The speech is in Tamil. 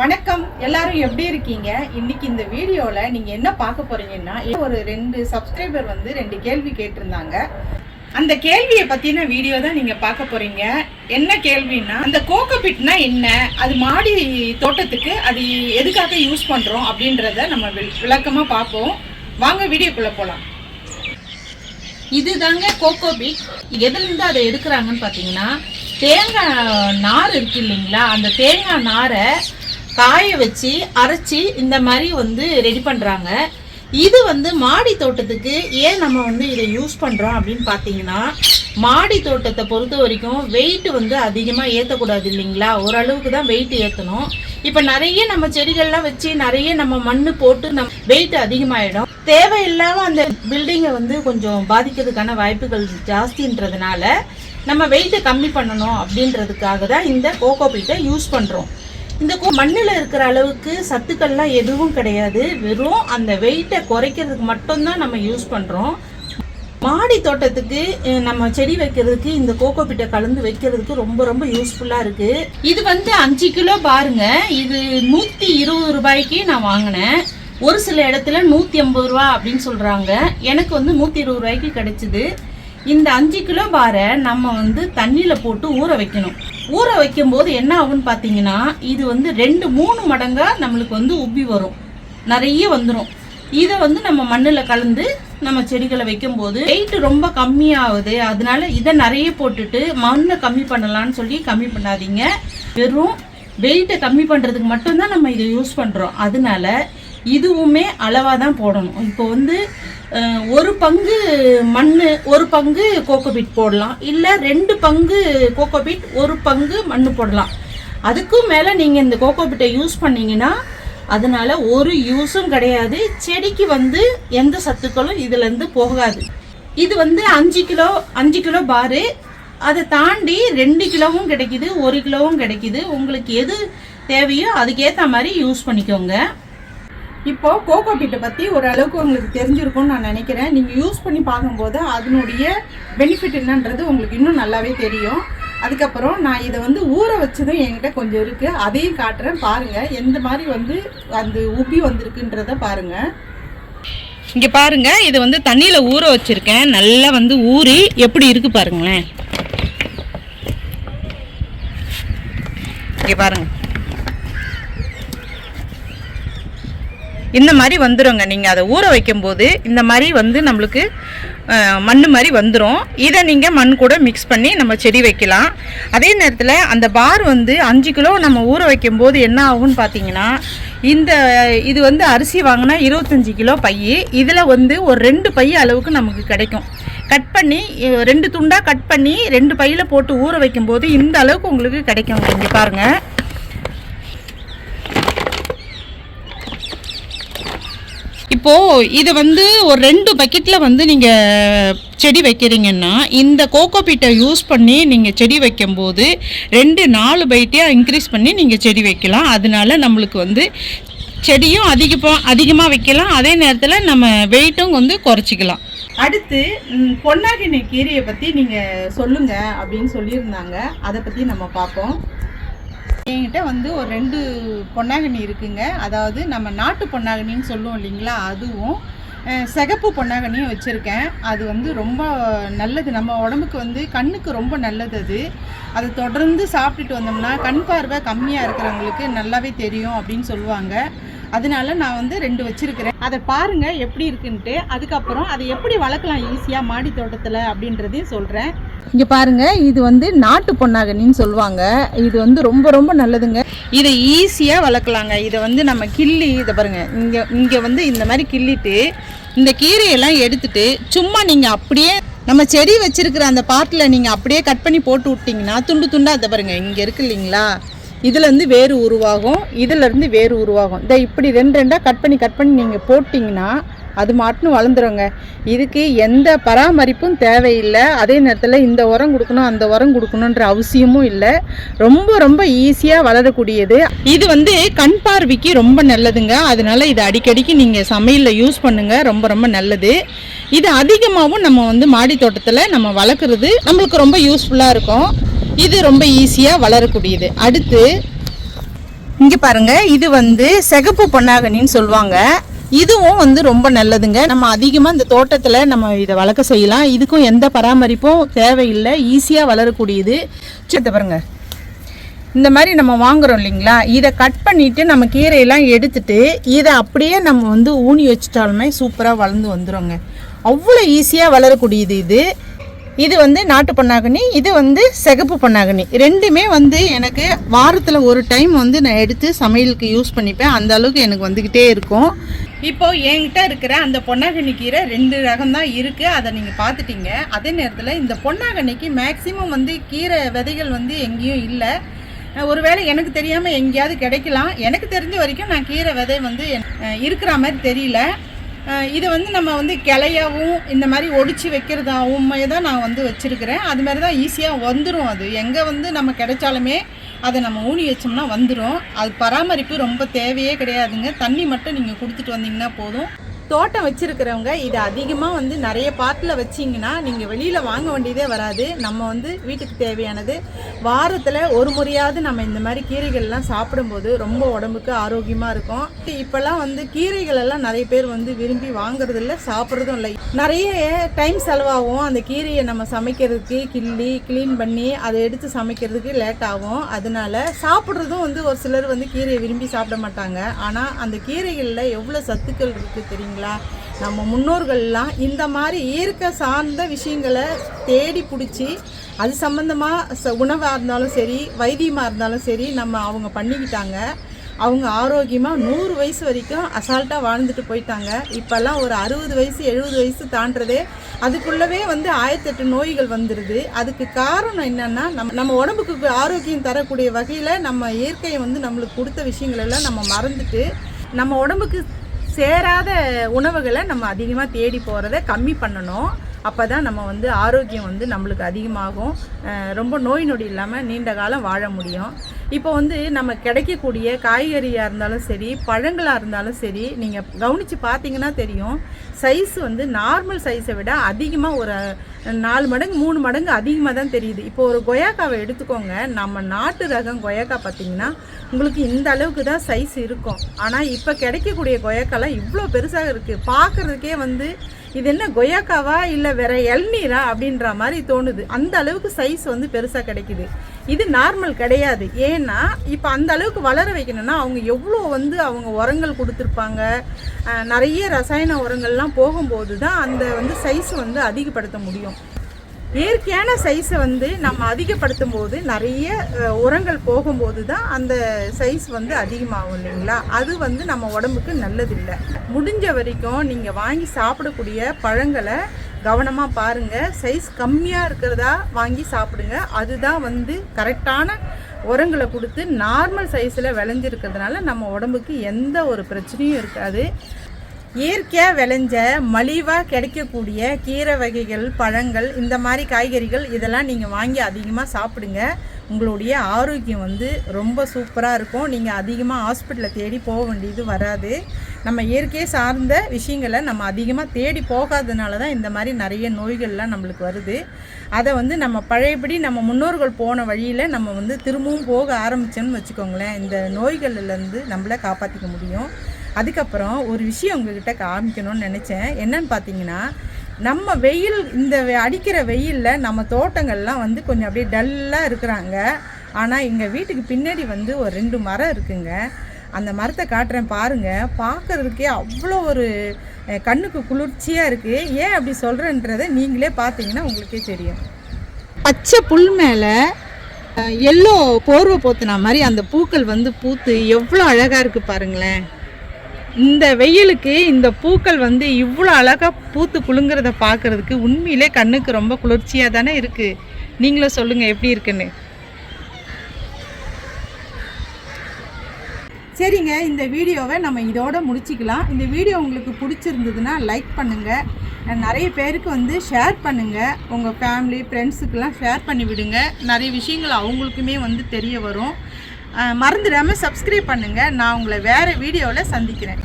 வணக்கம். எல்லாரும் எப்படி இருக்கீங்க? இன்னைக்கு இந்த வீடியோல நீங்க என்ன பார்க்க போறீங்கன்னா ஒரு ரெண்டு சப்ஸ்கிரைபர் வந்து ரெண்டு கேள்வி கேட்டிருந்தாங்க. அந்த கேள்வியை பத்தின வீடியோ தான் நீங்க பார்க்க போறீங்க. என்ன கேள்வின்னா அந்த கோகோபிட்னா என்ன? அது மாடி தோட்டத்துக்கு அது எதுக்காக யூஸ் பண்றோம் அப்படின்றத நம்ம விளக்கமாக விளக்கமா பார்ப்போம். வாங்க வீடியோக்குள்ள போலாம். இதுதாங்க கோகோபிட். எதுலேருந்து அதை எடுக்கிறாங்கன்னு பார்த்தீங்கன்னா தேங்காய் நார் இருக்கு இல்லைங்களா? அந்த தேங்காய் நாரை காய வச்சு அரைச்சி இந்த மாதிரி வந்து ரெடி பண்ணுறாங்க இது வந்து மாடி தோட்டத்துக்கு ஏன் நம்ம வந்து இதை யூஸ் பண்ணுறோம் அப்படின்னு பார்த்தீங்கன்னா மாடி தோட்டத்தை பொறுத்த வரைக்கும் வெயிட் வந்து அதிகமாக ஏற்றக்கூடாது இல்லைங்களா? ஓரளவுக்கு தான் வெயிட் ஏற்றணும் இப்போ நிறைய நம்ம செடிகள்லாம் வச்சு நிறைய நம்ம மண் போட்டு நம் வெயிட் அதிகமாகிடும் தேவையில்லாமல் அந்த பில்டிங்கை வந்து கொஞ்சம் பாதிக்கிறதுக்கான வாய்ப்புகள் ஜாஸ்தின்றதுனால நம்ம வெயிட்டை கம்மி பண்ணணும் அப்படின்றதுக்காக தான் இந்த கோகோபீட்டை யூஸ் பண்ணுறோம் இந்த மண்ணில் இருக்கிற அளவுக்கு சத்துக்கள்லாம் எதுவும் கிடையாது. வெறும் அந்த வெயிட்டை குறைக்கிறதுக்கு மட்டும்தான் நம்ம யூஸ் பண்ணுறோம் மாடி தோட்டத்துக்கு நம்ம செடி வைக்கிறதுக்கு இந்த கோகோபிட்டை கலந்து வைக்கிறதுக்கு ரொம்ப ரொம்ப யூஸ்ஃபுல்லாக இருக்குது இது வந்து அஞ்சு கிலோ பாருங்க. இது நூற்றி இருபது ரூபாய்க்கு நான் வாங்கினேன். ஒரு சில இடத்துல நூற்றி ஐம்பது ரூபா அப்படின்னு சொல்கிறாங்க எனக்கு வந்து நூற்றி இருபது ரூபாய்க்கு கிடைச்சிது. இந்த அஞ்சு கிலோ பாரை நம்ம வந்து தண்ணியில் போட்டு ஊற வைக்கணும். ஊற வைக்கும்போது என்ன ஆகும்னு பார்த்தீங்கன்னா இது வந்து ரெண்டு மூணு மடங்காக நம்மளுக்கு வந்து உப்பி வரும். நிறைய வந்துடும் இதை வந்து நம்ம மண்ணில் கலந்து நம்ம செடிகளை வைக்கும்போது வெயிட் ரொம்ப கம்மியாகுது. அதனால இதை நிறைய போட்டுட்டு மண்ணை கம்மி பண்ணலான்னு சொல்லி கம்மி பண்ணாதீங்க. வெறும் வெயிட்டை கம்மி பண்ணுறதுக்கு மட்டும்தான் நம்ம இதை யூஸ் பண்ணுறோம் அதனால இதுவுமே அளவாக தான் போடணும். இப்போ வந்து ஒரு பங்கு மண் ஒரு பங்கு கோகோபீட் போடலாம். இல்லை ரெண்டு பங்கு கோகோபீட் ஒரு பங்கு மண் போடலாம். அதுக்கும் மேலே நீங்கள் இந்த கோகோபீட்டை யூஸ் பண்ணீங்கன்னா அதனால் ஒரு யூஸும் கிடையாது. செடிக்கு வந்து எந்த சத்துக்களும் இதுலேருந்து போகாது. இது வந்து அஞ்சு கிலோ அஞ்சு கிலோ பாரு. அதை தாண்டி ரெண்டு கிலோவும் கிடைக்கிது ஒரு கிலோவும் கிடைக்கிது. உங்களுக்கு எது தேவையோ அதுக்கேற்ற மாதிரி யூஸ் பண்ணிக்கோங்க. இப்போ கோகோ பீட்டை பற்றி ஓரளவுக்கு உங்களுக்கு தெரிஞ்சிருக்கும்னு நான் நினைக்கிறேன். நீங்கள் யூஸ் பண்ணி பார்க்கும்போது அதனுடைய பெனிஃபிட் என்னன்றது உங்களுக்கு இன்னும் நல்லாவே தெரியும். அதுக்கப்புறம் நான் இதை வந்து ஊற வச்சதும் என்கிட்ட கொஞ்சம் இருக்குது அதையும் காட்டுறேன். பாருங்கள் எந்த மாதிரி வந்து அந்த உப்பி வந்திருக்குன்றத பாருங்கள் இங்கே பாருங்க. இது வந்து தண்ணியில் ஊற வச்சுருக்கேன். நல்லா வந்து ஊறி எப்படி இருக்குது பாருங்களேன். இங்கே பாருங்கள் இந்த மாதிரி வந்துருங்க. நீங்கள் அதை ஊற வைக்கும்போது இந்த மாதிரி வந்து நம்மளுக்கு மண் மாதிரி வந்துடும் இதை நீங்கள் மண் கூட மிக்ஸ் பண்ணி நம்ம செடி வைக்கலாம். அதே நேரத்தில் அந்த பார் வந்து அஞ்சு கிலோ நம்ம ஊற வைக்கும்போது என்ன ஆகும்னு பார்த்தீங்கன்னா இந்த இது வந்து அரிசி வாங்கினா இருபத்தஞ்சி கிலோ பை இதில் வந்து ஒரு ரெண்டு பை அளவுக்கு நமக்கு கிடைக்கும். கட் பண்ணி ரெண்டு துண்டாக கட் பண்ணி ரெண்டு பையில் போட்டு ஊற வைக்கும்போது இந்த அளவுக்கு உங்களுக்கு கிடைக்கும் இங்கே பாருங்கள் இப்போது இது வந்து ஒரு ரெண்டு பக்கெட்டில் வந்து நீங்கள் செடி வைக்கிறீங்கன்னா இந்த கோகோ பீட்டை யூஸ் பண்ணி நீங்கள் செடி வைக்கும்போது ரெண்டு நாலு பைட்டியாக இன்க்ரீஸ் பண்ணி நீங்கள் செடி வைக்கலாம். அதனால நம்மளுக்கு வந்து செடியும் அதிகமாக அதிகமாக வைக்கலாம். அதே நேரத்தில் நம்ம வெயிட்டும் வந்து குறைச்சிக்கலாம். அடுத்து பொன்னாகினை கீரையை பற்றி நீங்கள் சொல்லுங்கள் அப்படின்னு சொல்லியிருந்தாங்க. அதை பற்றி நம்ம பார்ப்போம். என்கிட்ட வந்து ஒரு ரெண்டு பொன்னாங்கண்ணி இருக்குங்க. அதாவது நம்ம நாட்டு பொன்னாங்கண்ணின்னு சொல்லுவோம் இல்லைங்களா அதுவும் சிகப்பு பொன்னாங்கண்ணியும் வச்சுருக்கேன். அது வந்து ரொம்ப நல்லது. நம்ம உடம்புக்கு வந்து கண்ணுக்கு ரொம்ப நல்லது அது. அதை தொடர்ந்து சாப்பிட்டுட்டு வந்தோம்னா கண் பார்வை கம்மியாக இருக்கிறவங்களுக்கு நல்லாவே தெரியும் அப்படின்னு சொல்லுவாங்க. அதனால நான் வந்து ரெண்டு வச்சிருக்கிறேன். அதை பாருங்க எப்படி இருக்குன்ட்டு. அதுக்கப்புறம் அதை எப்படி வளர்க்கலாம் ஈஸியாக மாடி தோட்டத்தில் அப்படின்றதையும் சொல்கிறேன் இங்கே பாருங்க இது வந்து நாட்டு பொன்னாகனின்னு சொல்லுவாங்க. இது வந்து ரொம்ப ரொம்ப நல்லதுங்க. இதை ஈஸியாக வளர்க்கலாங்க. இதை வந்து நம்ம கிள்ளி இதை பாருங்க இங்கே இங்கே வந்து இந்த மாதிரி கிள்ளிட்டு இந்த கீரையெல்லாம் எடுத்துட்டு சும்மா நீங்கள் அப்படியே நம்ம செடி வச்சிருக்கிற அந்த பாட்டில் நீங்கள் அப்படியே கட் பண்ணி போட்டு விட்டிங்கன்னா துண்டு துண்டாக அதை பாருங்க இங்கே இருக்கு இல்லைங்களா? இதுலேருந்து வேறு உருவாகும் இதுலேருந்து வேறு உருவாகும். இதை இப்படி ரெண்டு ரெண்டாக கட் பண்ணி கட் பண்ணி நீங்கள் போட்டிங்கன்னா அது மாட்டுன்னு வளர்ந்துருங்க. இதுக்கு எந்த பராமரிப்பும் தேவையில்லை. அதே நேரத்தில் இந்த உரம் கொடுக்கணும் அந்த உரம் கொடுக்கணுன்ற அவசியமும் இல்லை. ரொம்ப ரொம்ப ஈஸியாக வளரக்கூடியது. இது வந்து கண் பார்வைக்கு ரொம்ப நல்லதுங்க. அதனால இது அடிக்கடிக்கு நீங்கள் சமையலில் யூஸ் பண்ணுங்கள் ரொம்ப ரொம்ப நல்லது. இது அதிகமாகவும் நம்ம வந்து மாடி தோட்டத்தில் நம்ம வளர்க்குறது நம்மளுக்கு ரொம்ப யூஸ்ஃபுல்லாக இருக்கும். இது ரொம்ப ஈஸியாக வளரக்கூடியது. அடுத்து இங்கே பாருங்கள் இது வந்து சிகப்பு பொன்னாகனின்னு சொல்லுவாங்க. இதுவும் வந்து ரொம்ப நல்லதுங்க. நம்ம அதிகமாக இந்த தோட்டத்தில் நம்ம இதை வளர்க்க செய்யலாம். இதுக்கும் எந்த பராமரிப்பும் தேவையில்லை. ஈஸியாக வளரக்கூடியது. சேர்த்து பாருங்க. இந்த மாதிரி நம்ம வாங்குறோம் இல்லைங்களா? இதை கட் பண்ணிவிட்டு நம்ம கீரையெல்லாம் எடுத்துட்டு இதை அப்படியே நம்ம வந்து ஊனி வச்சிட்டாலுமே சூப்பராக வளர்ந்து வந்துருங்க. அவ்வளோ ஈஸியாக வளரக்கூடியது இது. இது வந்து நாட்டு பொன்னாகனி இது வந்து சிகப்பு பொன்னாகனி ரெண்டுமே வந்து எனக்கு வாரத்தில் ஒரு டைம் வந்து நான் எடுத்து சமையலுக்கு யூஸ் பண்ணிப்பேன். அந்த அளவுக்கு எனக்கு வந்துக்கிட்டே இருக்கும். இப்போ என்கிட்ட இருக்கிற அந்த பொன்னாகண்ணி கீரை ரெண்டு ரகம் தான் இருக்குது அதை நீங்கள் பார்த்துட்டீங்க. அதே நேரத்தில் இந்த பொன்னாகண்ணிக்கு மேக்ஸிமம் வந்து கீரை விதைகள் வந்து எங்கேயும் இல்லை. ஒருவேளை எனக்கு தெரியாமல் எங்கேயாவது கிடைக்கலாம். எனக்கு தெரிஞ்ச வரைக்கும் நான் கீரை விதை வந்து இருக்கிற மாதிரி தெரியல. இதை வந்து நம்ம வந்து கிளையாகவும் இந்த மாதிரி ஒடிச்சு வைக்கிறதாகவுமே தான் நான் வந்து வச்சுருக்கிறேன். அது மாதிரி தான் ஈஸியாக வந்துடும் அது. எங்கே வந்து நம்ம கிடைச்சாலுமே அதை நம்ம ஊனி வச்சோம்னா வந்துடும் அது பராமரிப்பு ரொம்ப தேவையே கிடையாதுங்க. தண்ணி மட்டும் நீங்கள் கொடுத்துட்டு வந்தீங்கன்னா போதும். தோட்டம் வச்சிருக்கிறவங்க இதை அதிகமாக வந்து நிறைய பாட்டில் வச்சிங்கன்னா நீங்கள் வெளியில் வாங்க வேண்டியதே வராது. நம்ம வந்து வீட்டுக்கு தேவையானது. வாரத்தில் ஒரு முறையாவது நம்ம இந்த மாதிரி கீரைகள்லாம் சாப்பிடும்போது ரொம்ப உடம்புக்கு ஆரோக்கியமாக இருக்கும். இப்போல்லாம் வந்து கீரைகள் எல்லாம் நிறைய பேர் வந்து விரும்பி வாங்குறது இல்லை சாப்பிட்றதும் இல்லை. நிறைய டைம் செலவாகும். அந்த கீரையை நம்ம சமைக்கிறதுக்கு கிள்ளி க்ளீன் பண்ணி அதை எடுத்து சமைக்கிறதுக்கு லேட் ஆகும். அதனால சாப்பிட்றதும் வந்து ஒரு சிலர் வந்து கீரையை விரும்பி சாப்பிட மாட்டாங்க. ஆனால் அந்த கீரைகளில் எவ்வளோ சத்துக்கள் இருக்குது பார்த்தீங்களா நம்ம முன்னோர்கள்லாம் இந்த மாதிரி இயற்கை சார்ந்த விஷயங்களை தேடி பிடிச்சி அது சம்மந்தமாக ச உணவாக இருந்தாலும் சரி வைத்தியமாக இருந்தாலும் சரி நம்ம அவங்க பண்ணிக்கிட்டாங்க. அவங்க ஆரோக்கியமாக நூறு வயசு வரைக்கும் அசால்ட்டாக வாழ்ந்துட்டு போயிட்டாங்க. இப்போல்லாம் ஒரு அறுபது வயசு எழுபது வயசு தாண்டதே அதுக்குள்ளவே வந்து ஆயிரத்தெட்டு நோய்கள் வந்துடுது அதுக்கு காரணம் என்னென்னா நம்ம நம்ம உடம்புக்கு ஆரோக்கியம் தரக்கூடிய வகையில் நம்ம இயற்கையை வந்து நம்மளுக்கு கொடுத்த விஷயங்களெல்லாம் நம்ம மறந்துட்டு நம்ம உடம்புக்கு சேராத உணவுகளை நம்ம அதிகமாக தேடி போகிறத கம்மி பண்ணணும். அப்போ தான் நம்ம வந்து ஆரோக்கியம் வந்து நம்மளுக்கு அதிகமாகும். ரொம்ப நோய் நொடி இல்லாமல் நீண்ட காலம் வாழ முடியும். இப்போ வந்து நம்ம கிடைக்கக்கூடிய காய்கறியாக இருந்தாலும் சரி பழங்களாக இருந்தாலும் சரி நீங்கள் கவனித்து பார்த்தீங்கன்னா தெரியும் சைஸ் வந்து நார்மல் சைஸை விட அதிகமாக ஒரு நாலு மடங்கு மூணு மடங்கு அதிகமாக தான் தெரியுது. இப்போ ஒரு கொயாக்காவை எடுத்துக்கோங்க. நம்ம நாட்டு ரகம் கொயாக்கா பார்த்தீங்கன்னா உங்களுக்கு இந்த அளவுக்கு தான் சைஸ் இருக்கும். ஆனால் இப்போ கிடைக்கக்கூடிய கொயாக்காலாம் இவ்வளோ பெருசாக இருக்குது பார்க்குறதுக்கே வந்து இது என்ன கொயாக்காவா இல்லை வேற இளநீரா? அப்படின்ற மாதிரி தோணுது. அந்த அளவுக்கு சைஸ் வந்து பெருசாக கிடைக்குது. இது நார்மல் கிடையாது. ஏன்னா இப்போ அந்த அளவுக்கு வளர வைக்கணும்னா அவங்க எவ்வளோ வந்து அவங்க உரங்கள் கொடுத்துருப்பாங்க. நிறைய ரசாயன உரங்கள்லாம் போகும்போது தான் அந்த வந்து சைஸ் வந்து அதிகப்படுத்த முடியும். இயற்கையான சைஸை வந்து நம்ம அதிகப்படுத்தும் போது நிறைய உரங்கள் போகும்போது தான் அந்த சைஸ் வந்து அதிகமாகும் இல்லைங்களா? அது வந்து நம்ம உடம்புக்கு நல்லதில்லை. முடிஞ்ச வரைக்கும் நீங்கள் வாங்கி சாப்பிடக்கூடிய பழங்களை கவனமாக பாருங்கள் சைஸ் கம்மியாக இருக்கிறதா வாங்கி சாப்பிடுங்க. அதுதான் வந்து கரெக்டான உரங்களை கொடுத்து நார்மல் சைஸில் விளைஞ்சிருக்கிறதுனால நம்ம உடம்புக்கு எந்த ஒரு பிரச்சனையும் இருக்காது. இயற்கையாக விளைஞ்ச மலிவாக கிடைக்கக்கூடிய கீரை வகைகள் பழங்கள் இந்த மாதிரி காய்கறிகள் இதெல்லாம் நீங்கள் வாங்கி அதிகமாக சாப்பிடுங்க. உங்களுடைய ஆரோக்கியம் வந்து ரொம்ப சூப்பராக இருக்கும். நீங்கள் அதிகமாக ஹாஸ்பிட்டலை தேடி போக வேண்டியது வராது. நம்ம இயற்கையை சார்ந்த விஷயங்களை நம்ம அதிகமாக தேடி போகாதனால தான் இந்த மாதிரி நிறைய நோய்கள்லாம் நம்மளுக்கு வருது. அதை வந்து நம்ம பழையபடி நம்ம முன்னோர்கள் போன வழியில் நம்ம வந்து திரும்பவும் போக ஆரம்பித்தோம்னு வச்சுக்கோங்களேன். இந்த நோய்கள்லேருந்து நம்மளை காப்பாற்றிக்க முடியும். அதுக்கப்புறம் ஒரு விஷயம் உங்ககிட்ட காமிக்கணும்னு நினச்சேன். என்னன்னு பார்த்தீங்கன்னா நம்ம வெயில் இந்த வெ- அடிக்கிற வெயிலில் நம்ம தோட்டங்கள்லாம் வந்து கொஞ்சம் அப்படியே டல்லாக இருக்கிறாங்க. ஆனால் எங்கள் வீட்டுக்கு பின்னாடி வந்து ஒரு ரெண்டு மரம் இருக்குங்க. அந்த மரத்தை காட்டுறேன் பாருங்கள் பார்க்கறதுக்கே அவ்வளோ ஒரு கண்ணுக்கு குளிர்ச்சியாக இருக்குது ஏன் அப்படி சொல்கிறேன்றதை நீங்களே பார்த்தீங்கன்னா உங்களுக்கே தெரியும். பச்சை புல் மேலே எல்லோ போர்வை போத்துனா மாதிரி அந்த பூக்கள் வந்து பூத்து எவ்வளோ அழகாக இருக்குது பாருங்களேன். இந்த வெயிலுக்கு இந்த பூக்கள் வந்து இவ்வளோ அழகாக பூத்து குலுங்கிறத பார்க்கறதுக்கு உண்மையிலே கண்ணுக்கு ரொம்ப குளிர்ச்சியாக தானே இருக்குது நீங்களும் சொல்லுங்கள் எப்படி இருக்குன்னு. சரிங்க இந்த வீடியோவை நம்ம இதோட முடிச்சிக்கலாம். இந்த வீடியோ உங்களுக்கு பிடிச்சிருந்ததுன்னா லைக் பண்ணுங்கள் நிறைய பேருக்கு வந்து ஷேர் பண்ணுங்கள் உங்கள் ஃபேமிலி ஃப்ரெண்ட்ஸுக்கெல்லாம் ஷேர் பண்ணி விடுங்க. நிறைய விஷயங்கள் அவங்களுக்குமே வந்து தெரிய வரும். மறந்துடாமல் சப்ஸ்கிரைப் பண்ணுங்கள் நான் உங்களை வேறு வீடியோவில் சந்திக்கிறேன்.